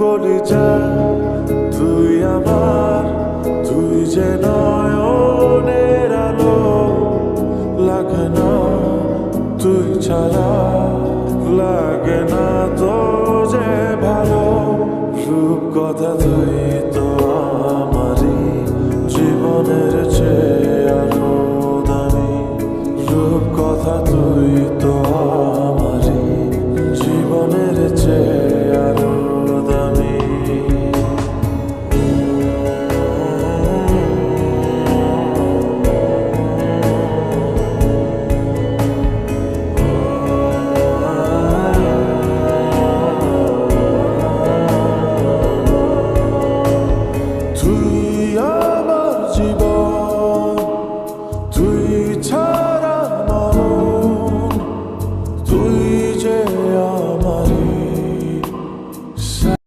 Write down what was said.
কলিজা, তুই আমার, তুই যে নয়নের আলো, লাগে না, তুই ছাড়া, লাগে না তো যে ভালো রূপ কথা তুই তো